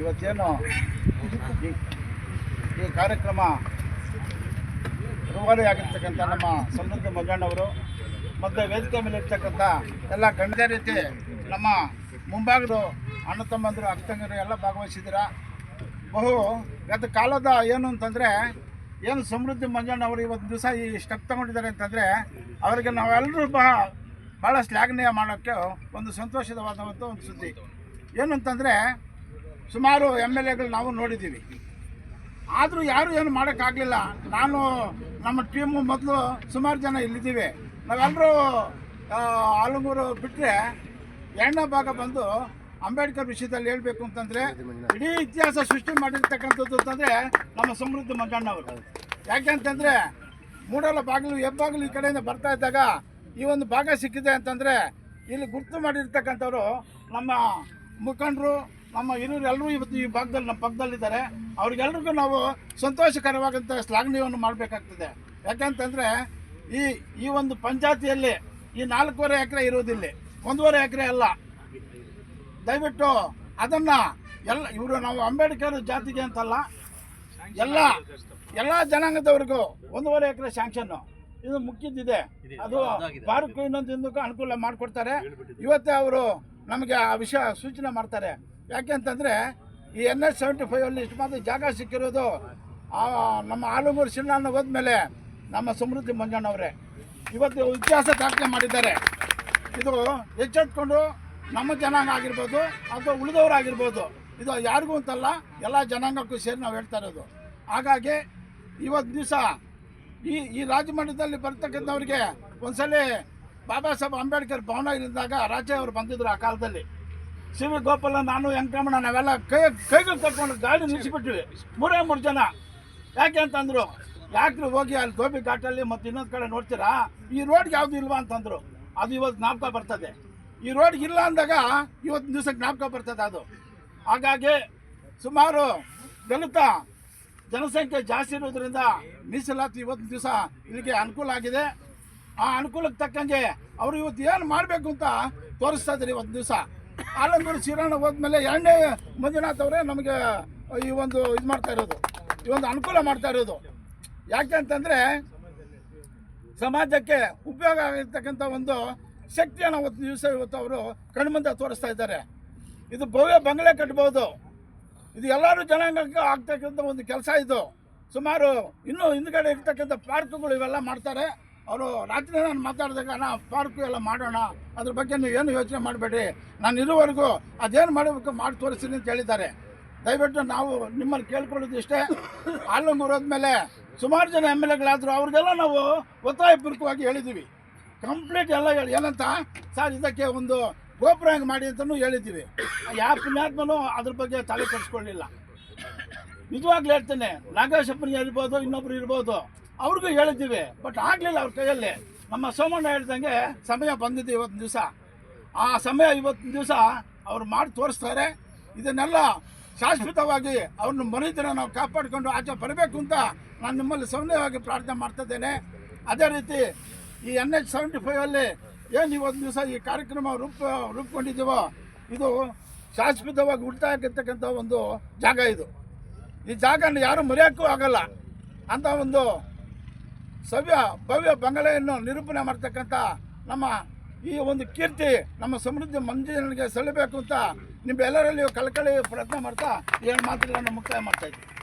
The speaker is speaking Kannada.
ಇವತ್ತೇನು ಈ ಕಾರ್ಯಕ್ರಮ ರೂವಾರಿ ಆಗಿರ್ತಕ್ಕಂಥ ನಮ್ಮ ಸಮೃದ್ಧ ಮಂಜಣ್ಣವರು ಮತ್ತು ವೇದಿಕೆ ಮೇಲೆ ಇರ್ತಕ್ಕಂಥ ಎಲ್ಲ ಗಣ್ಯ ರೀತಿ ನಮ್ಮ ಮುಂಭಾಗದ ಅಣ್ಣ ತಮ್ಮಂದರು, ಅಕ್ಕ ತಂಗಿರು ಎಲ್ಲ ಭಾಗವಹಿಸಿದ್ದೀರ? ಬಹು ಗತ ಕಾಲದ ಏನು ಅಂತಂದರೆ, ಏನು ಸಮೃದ್ಧಿ ಮಂಜಣ್ಣವರು ಇವತ್ತು ದಿವಸ ಈ ಸ್ಟೆಪ್ ತಗೊಂಡಿದ್ದಾರೆ ಅಂತಂದರೆ, ಅವರಿಗೆ ನಾವೆಲ್ಲರೂ ಬಹ ಭಾಳ ಶ್ಲಾಘನೀಯ ಮಾಡೋಕ್ಕೆ ಒಂದು ಸಂತೋಷದವಾದಂಥ ಒಂದು ಸುದ್ದಿ. ಏನು ಅಂತಂದರೆ ಸುಮಾರು ಎಂ ಎಲ್ ಎಗಳು ನಾವು ನೋಡಿದ್ದೀವಿ. ಆದರೂ ಯಾರೂ ಏನು ಮಾಡೋಕ್ಕಾಗಲಿಲ್ಲ. ನಾನು, ನಮ್ಮ ಟೀಮು ಮೊದಲು ಸುಮಾರು ಜನ ಇಲ್ಲಿದ್ದೀವಿ. ನಾವೆಲ್ಲರೂ ಆಲಮೂರು ಬಿಟ್ಟರೆ ಎರಡನೇ ಭಾಗ ಬಂದು ಅಂಬೇಡ್ಕರ್ ವಿಷಯದಲ್ಲಿ ಹೇಳಬೇಕು ಅಂತಂದರೆ, ಇಡೀ ಇತಿಹಾಸ ಸೃಷ್ಟಿ ಮಾಡಿರ್ತಕ್ಕಂಥದ್ದು ಅಂತಂದರೆ ನಮ್ಮ ಸಮೃದ್ಧ ಮಂಜಣ್ಣವರು. ಯಾಕೆಂತಂದರೆ ಮೂಡಲ ಬಾಗಿಲು, ಹೆಬ್ಬಾಗಿಲು ಈ ಕಡೆಯಿಂದ ಬರ್ತಾ ಇದ್ದಾಗ ಈ ಒಂದು ಭಾಗ ಸಿಕ್ಕಿದೆ ಅಂತಂದರೆ ಇಲ್ಲಿ ಗುರ್ತು ಮಾಡಿರ್ತಕ್ಕಂಥವ್ರು ನಮ್ಮ ಮುಖಂಡರು ನಮ್ಮ ಹಿರಿಯರು ಎಲ್ಲರೂ ಇವತ್ತು ಈ ಭಾಗದಲ್ಲಿ ನಮ್ಮ ಪಕ್ಕದಲ್ಲಿದ್ದಾರೆ. ಅವ್ರಿಗೆಲ್ರಿಗೂ ನಾವು ಸಂತೋಷಕರವಾದಂಥ ಶ್ಲಾಘನೀಯವನ್ನು ಮಾಡಬೇಕಾಗ್ತದೆ. ಯಾಕಂತಂದರೆ ಈ ಈ ಒಂದು ಪಂಚಾಯತಿಯಲ್ಲಿ ಈ ನಾಲ್ಕೂವರೆ ಎಕರೆ ಇರುವುದಿಲ್ಲ ಒಂದೂವರೆ ಎಕರೆ ಅಲ್ಲ. ದಯವಿಟ್ಟು ಅದನ್ನು ಎಲ್ಲ ಇವರು ನಾವು ಅಂಬೇಡ್ಕರ್ ಜಾತಿಗೆ ಅಂತಲ್ಲ ಎಲ್ಲ ಎಲ್ಲ ಜನಾಂಗದವ್ರಿಗೂ ಒಂದೂವರೆ ಎಕರೆ ಶಾಂಕ್ಷನ್ನು ಇದು ಮುಖ್ಯದಿದೆ ಅದು ಪಾರ್ಕ್ ಇನ್ನೊಂದು ಇನ್ನೂ ಅನುಕೂಲ ಮಾಡಿಕೊಡ್ತಾರೆ. ಇವತ್ತೇ ಅವರು ನಮಗೆ ಆ ವಿಷಯ ಸೂಚನೆ ಮಾಡ್ತಾರೆ. ಯಾಕೆ ಅಂತಂದರೆ ಈ ಎನ್ ಎಸ್ ಸೆವೆಂಟಿ ಫೈವಲ್ಲಿ ಇಷ್ಟು ಮಾತ್ರ ಜಾಗ ಸಿಕ್ಕಿರೋದು ನಮ್ಮ ಆಲೂಮೂರು ಸಿನ್ನ ಹೋದ್ಮೇಲೆ ನಮ್ಮ ಸಮೃದ್ಧಿ ಮಂಜಣ್ಣವರೇ ಇವತ್ತು ಇತಿಹಾಸ ದಾಖಲೆ ಮಾಡಿದ್ದಾರೆ. ಇದು ಎಚ್ಚೆತ್ಕೊಂಡು ನಮ್ಮ ಜನಾಂಗ ಆಗಿರ್ಬೋದು, ಅಥವಾ ಉಳಿದವರಾಗಿರ್ಬೋದು ಇದು ಯಾರಿಗೂ ಅಂತಲ್ಲ, ಎಲ್ಲ ಜನಾಂಗಕ್ಕೂ ಸೇರಿ ನಾವು ಹೇಳ್ತಾ ಇರೋದು. ಹಾಗಾಗಿ ಇವತ್ತು ದಿವಸ ಈ ಈ ರಾಜಮಠದಲ್ಲಿ ಬರ್ತಕ್ಕಂಥವ್ರಿಗೆ ಒಂದ್ಸಲಿ ಬಾಬಾ ಸಾಹೇಬ್ ಅಂಬೇಡ್ಕರ್ ಭವನ ಇದ್ದಾಗ ರಾಜ ಅವರು ಬಂದಿದ್ರು ಆ ಕಾಲದಲ್ಲಿ. ಸಿ ವಿ ಗೋಪಾಲ, ನಾನು, ವೆಂಕಟರಮಣ, ನಾವೆಲ್ಲ ಕೈ, ಕೈಗಳು ಕಟ್ಕೊಂಡು ಗಾಡಿ ನಿಲ್ಲಿಸಿಬಿಟ್ಟಿವಿ ಮೂರೇ, ಮೂರು ಜನ. ಯಾಕೆ ಅಂತಂದ್ರು, ಯಾಕ್ರಿ ಹೋಗಿ ಅಲ್ಲಿ ಗೋಬಿ ಘಾಟಲ್ಲಿ ಮತ್ತು ಇನ್ನೊಂದು ಕಡೆ ನೋಡ್ತೀರಾ? ಈ ರೋಡ್ಗೆ ಯಾವುದು ಇಲ್ವಾ ಅಂತಂದ್ರು. ಅದು ಇವತ್ತು ಜ್ಞಾಪಕ ಬರ್ತದೆ. ಈ ರೋಡ್ಗೆ ಇಲ್ಲ ಅಂದಾಗ ಇವತ್ತು ದಿವಸ ಜ್ಞಾಪಕ ಬರ್ತದೆ ಅದು. ಹಾಗಾಗಿ ಸುಮಾರು ದಲಿತ ಜನಸಂಖ್ಯೆ ಜಾಸ್ತಿ ಇರೋದ್ರಿಂದ ಮೀಸಲಾತಿ ಇವತ್ತು ದಿವಸ ಇಲ್ಲಿಗೆ ಅನುಕೂಲ ಆಗಿದೆ. ಆ ಅನುಕೂಲಕ್ಕೆ ತಕ್ಕಂಗೆ ಅವರು ಇವತ್ತು ಏನು ಮಾಡಬೇಕು ಅಂತ ತೋರಿಸ್ತಾ ಇದ್ದಾರೆ ಒಂದು ದಿವಸ. ಆಲಂಗೂರು ಶಿರಾಣ ಹೋದ್ಮೇಲೆ ಎರಡನೇ ಮಂಜುನಾಥ್ ಅವರೇ ನಮಗೆ ಈ ಒಂದು ಇದು ಮಾಡ್ತಾ ಇರೋದು. ಈ ಒಂದು ಅನುಕೂಲ ಮಾಡ್ತಾ ಇರೋದು. ಯಾಕೆ ಅಂತಂದರೆ ಸಮಾಜಕ್ಕೆ ಉಪಯೋಗ ಆಗಿರ್ತಕ್ಕಂಥ ಒಂದು ಶಕ್ತಿಯನ್ನು ಅವತ್ತು ದಿವಸ ಇವತ್ತು ಅವರು ಕಣ್ಮುಂದೆ ತೋರಿಸ್ತಾ ಇದ್ದಾರೆ. ಇದು ಭವ್ಯ ಬಂಗಲೆ ಕಟ್ಬೋದು. ಇದು ಎಲ್ಲರೂ ಜನಾಂಗಕ್ಕೆ ಆಗ್ತಕ್ಕಂಥ ಒಂದು ಕೆಲಸ ಇದು. ಸುಮಾರು ಇನ್ನೂ ಹಿಂದ್ಗಡೆ ಇರ್ತಕ್ಕಂಥ ಪಾರ್ಕ್ಗಳು ಇವೆಲ್ಲ ಮಾಡ್ತಾರೆ. ಅವರು ರಾತ್ರಿ ನಾನು ಮಾತಾಡಿದಾಗ ನಾ ಪಾರ್ಕು ಎಲ್ಲ ಮಾಡೋಣ, ಅದ್ರ ಬಗ್ಗೆ ನೀವು ಏನು ಯೋಚನೆ ಮಾಡಬೇಡಿ ನಾನು ಇರುವವರೆಗೂ ಅದೇನು ಮಾಡಬೇಕು ಮಾಡಿ ತೋರಿಸ್ತೀನಿ ಅಂತ ಹೇಳಿದ್ದಾರೆ. ದಯವಿಟ್ಟು ನಾವು ನಿಮ್ಮಲ್ಲಿ ಕೇಳ್ಕೊಳ್ಳೋದು ಇಷ್ಟೇ ಆಲಂಗೂರು ಹೋದ್ಮೇಲೆ ಸುಮಾರು ಜನ ಎಂ ಎಲ್ ಎಗಳಾದರು ಅವ್ರಿಗೆಲ್ಲ ನಾವು ಒತ್ತಾಯಪೂರ್ವಕವಾಗಿ ಹೇಳಿದ್ದೀವಿ. ಕಂಪ್ಲೀಟ್ ಎಲ್ಲ ಹೇಳಿ, ಏನಂತ? ಸರ್, ಇದಕ್ಕೆ ಒಂದು ಗೋಪುರ ಹೆಂಗೆ ಮಾಡಿ ಅಂತಲೂ ಹೇಳಿದ್ದೀವಿ. ಯಾವ ಪುಣ್ಯಾತ್ಮನೂ ಅದ್ರ ಬಗ್ಗೆ ತಲೆ ಕೆಡಿಸ್ಕೊಳ್ಳಿಲ್ಲ. ನಿಜವಾಗ್ಲೂ ಹೇಳ್ತೇನೆ, ನಾಗೇಶಪ್ಪನಿಗೆ ಇರ್ಬೋದು, ಇನ್ನೊಬ್ರು ಇರ್ಬೋದು. ಅವ್ರಿಗೂ ಹೇಳಿದ್ದೀವಿ ಬಟ್ ಆಗಲಿಲ್ಲ ಅವ್ರ ಕೈಯಲ್ಲಿ. ನಮ್ಮ ಸೋಮಣ್ಣ ಹೇಳ್ದಂಗೆ ಸಮಯ ಬಂದಿದೆ ಇವತ್ತು ದಿವಸ. ಆ ಸಮಯ ಇವತ್ತಿನ ದಿವಸ ಅವ್ರು ಮಾಡಿ ತೋರಿಸ್ತಾರೆ. ಇದನ್ನೆಲ್ಲ ಶಾಶ್ವತವಾಗಿ ಅವ್ರನ್ನ ಮನೆತನ ನಾವು ಕಾಪಾಡಿಕೊಂಡು ಆಚೆ ಬರಬೇಕು ಅಂತ ನಾನು ನಿಮ್ಮಲ್ಲಿ ಸೌಮ್ಯವಾಗಿ ಪ್ರಾರ್ಥನೆ ಮಾಡ್ತಾ ಇದ್ದೇನೆ. ಅದೇ ರೀತಿ ಈ ಎನ್ ಎಚ್ ಸೆವೆಂಟಿ ಫೈವಲ್ಲಿ ಏನು ಇವತ್ತು ದಿವಸ ಈ ಕಾರ್ಯಕ್ರಮ ರೂಪ ರೂಪುಗೊಂಡಿದ್ದೀವೋ ಇದು ಶಾಶ್ವತವಾಗಿ ಉಳಿತಾಯ ಆಗಿರ್ತಕ್ಕಂಥ ಒಂದು ಜಾಗ ಇದು. ಈ ಜಾಗನ ಯಾರು ಮರೆಯೋಕ್ಕೂ ಆಗಲ್ಲ ಅಂತ ಒಂದು ಸವ್ಯ ಭವ್ಯ ಬಂಗಲೆಯನ್ನು ನಿರೂಪಣೆ ಮಾಡ್ತಕ್ಕಂಥ ನಮ್ಮ ಈ ಒಂದು ಕೀರ್ತಿ, ನಮ್ಮ ಸಮೃದ್ಧಿ ಮಂಜುನಿಗೆ ಸಲ್ಲಬೇಕು ಅಂತ ನಿಮ್ಮೆಲ್ಲರಲ್ಲಿಯೂ ಕಳಕಳಿ ಪ್ರಯತ್ನ ಮಾಡ್ತಾ ಏನು ಮಾತುಗಳನ್ನು ಮುಕ್ತಾಯ ಮಾಡ್ತಾ ಇದ್ದೀವಿ